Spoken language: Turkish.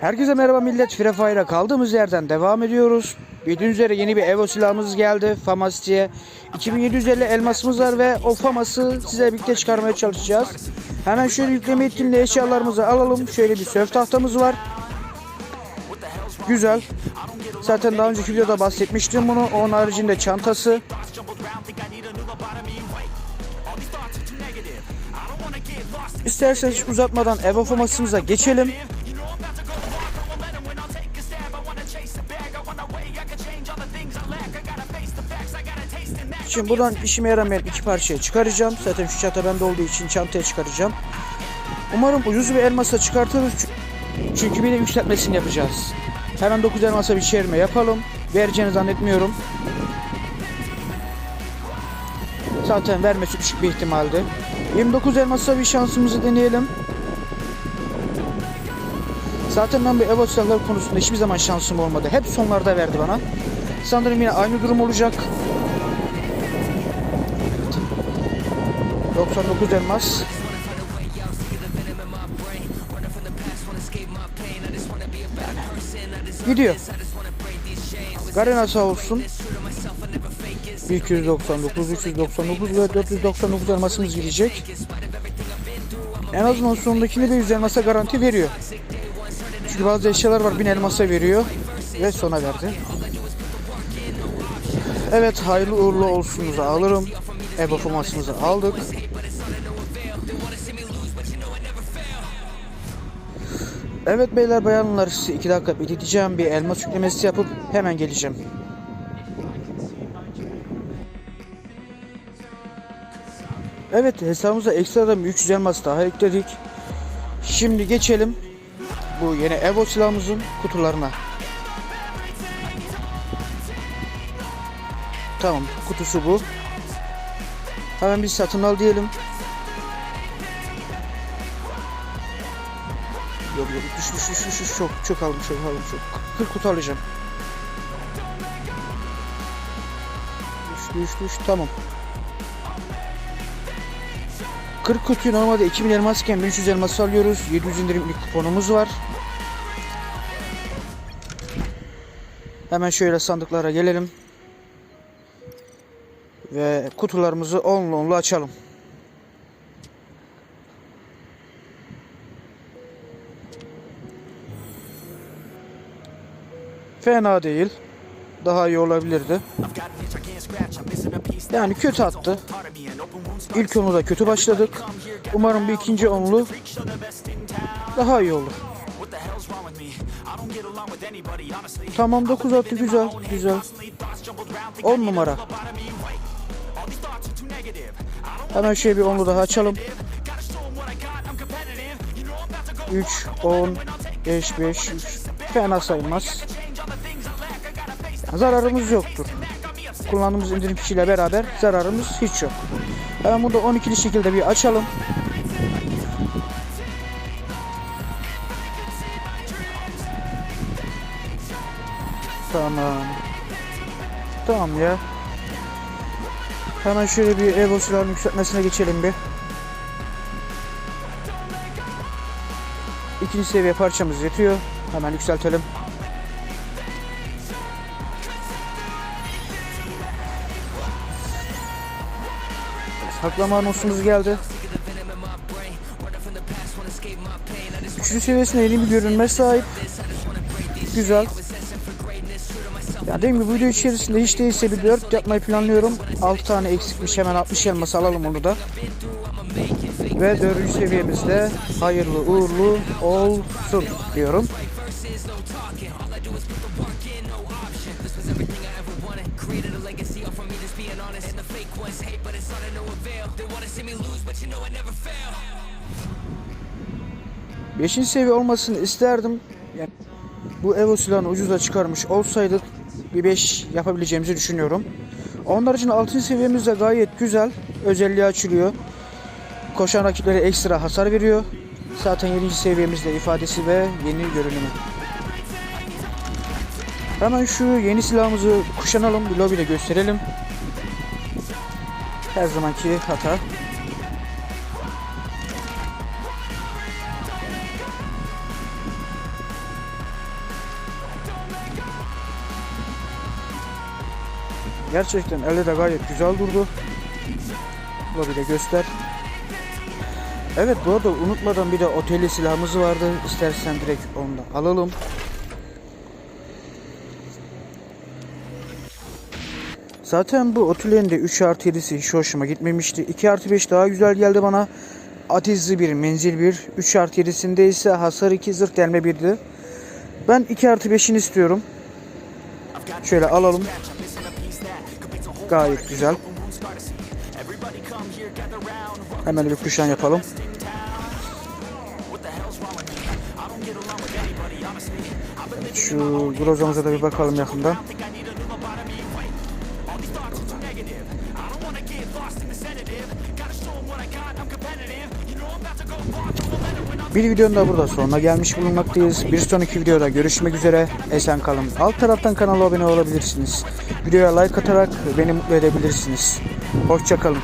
Herkese merhaba millet. Fire'a kaldığımız yerden devam ediyoruz. Bildiğiniz üzere yeni bir Evo silahımız geldi. Famas diye. 2750 elmasımız var ve o Famas'ı size birlikte çıkarmaya çalışacağız. Hemen şöyle yükleme etkinliği eşyalarımızı alalım. Şöyle bir söv tahtamız var. Güzel. Zaten daha önceki videoda bahsetmiştim bunu. Onun haricinde çantası. İsterseniz uzatmadan Evo Famas'ımıza geçelim. Şimdi buradan işime yaramayan iki parçaya çıkaracağım. Zaten şu çanta bende olduğu için çantaya çıkaracağım. Umarım ucuz bir elmasa çıkartırız. Çü- Çünkü bir de yükseltmesini yapacağız. Hemen 9 elmasa bir çevirme yapalım. Vereceğini zannetmiyorum. Zaten vermesi düşük bir ihtimaldi. 29 elmasa bir şansımızı deneyelim. Zaten ben bu silahları konusunda hiçbir zaman şansım olmadı. Hep sonlarda verdi bana. Sanırım yine aynı durum olacak. 99 elmas. Gidiyor. Garena sağ olsun. 299, 399 ve 499 elmasımız gidecek. En azından sonundakini de 100 elmasa garanti veriyor. Çünkü bazı eşyalar var 1000 elmasa veriyor ve sona verdi. Evet hayırlı uğurlu olsunuzu alırım. Ebo formasımızı aldık. Evet beyler bayanlar size 2 dakika belirteceğim bir elma yüklemesi yapıp hemen geleceğim. Evet hesabımıza ekstradan bir 300 elmas daha ekledik. Şimdi geçelim bu yeni Evo silahımızın kutularına. Tamam kutusu bu. Hemen bir satın al diyelim. Yok yok düş düş düş düş, düş çok çok aldım çok aldım çok. 40 kutu alacağım. Düş düş düş tamam. 40 kutuyu normalde 2000 elmasken 1300 elması alıyoruz. 700 indirimli kuponumuz var. Hemen şöyle sandıklara gelelim. Ve kutularımızı onlu onlu açalım. Fena değil. Daha iyi olabilirdi. Yani kötü attı. İlk onu da kötü başladık. Umarım bir ikinci onlu daha iyi olur. Tamam 9 attı güzel güzel. 10 numara. Hemen şöyle bir onlu daha açalım. 3, 10, 5, 5, 3. Fena sayılmaz. Yani zararımız yoktur. Kullandığımız indirim fişiyle beraber zararımız hiç yok. Hemen burada 12'li şekilde bir açalım. Tamam. Tamam ya. Hemen şöyle bir Evo silahının yükseltmesine geçelim bir. İkinci seviye parçamız yetiyor. Hemen yükseltelim. Saklama anonsumuz geldi. Üçüncü seviyesine yeni bir görünme sahip. Güzel. Ya dediğim gibi video içerisinde hiç değilse bir 4 yapmayı planlıyorum. 6 tane eksikmiş hemen 60 elmas alalım onu da. Ve 4. seviyemizde hayırlı uğurlu olsun diyorum. Beşinci seviye olmasını isterdim. Yani bu Evo silahını ucuza çıkarmış olsaydık bir 5 yapabileceğimizi düşünüyorum. Onun haricinde 6. seviyemiz de gayet güzel. Özelliği açılıyor. Koşan rakiplere ekstra hasar veriyor. Zaten 7. seviyemizde ifadesi ve yeni görünümü. Hemen şu yeni silahımızı kuşanalım. Bir lobide gösterelim. Her zamanki hata. Gerçekten elde de gayet güzel durdu. Bir de göster. Evet bu arada unutmadan bir de oteli silahımız vardı. İstersen direkt onu da alalım. Zaten bu otelin de 3 artı 7'si hiç hoşuma gitmemişti. 2 artı 5 daha güzel geldi bana. Atizli bir, menzil bir. 3 artı 7'sinde ise hasar 2, zırh delme 1'di. Ben 2 artı 5'ini istiyorum. Şöyle alalım. Gayet güzel. Hemen bir kuşan yapalım. Evet, Şu grozamıza da bir bakalım yakından. Bir videonun da burada sonuna gelmiş bulunmaktayız. Bir sonraki videoda görüşmek üzere. Esen kalın. Alt taraftan kanala abone olabilirsiniz. Videoya like atarak beni mutlu edebilirsiniz. Hoşçakalın.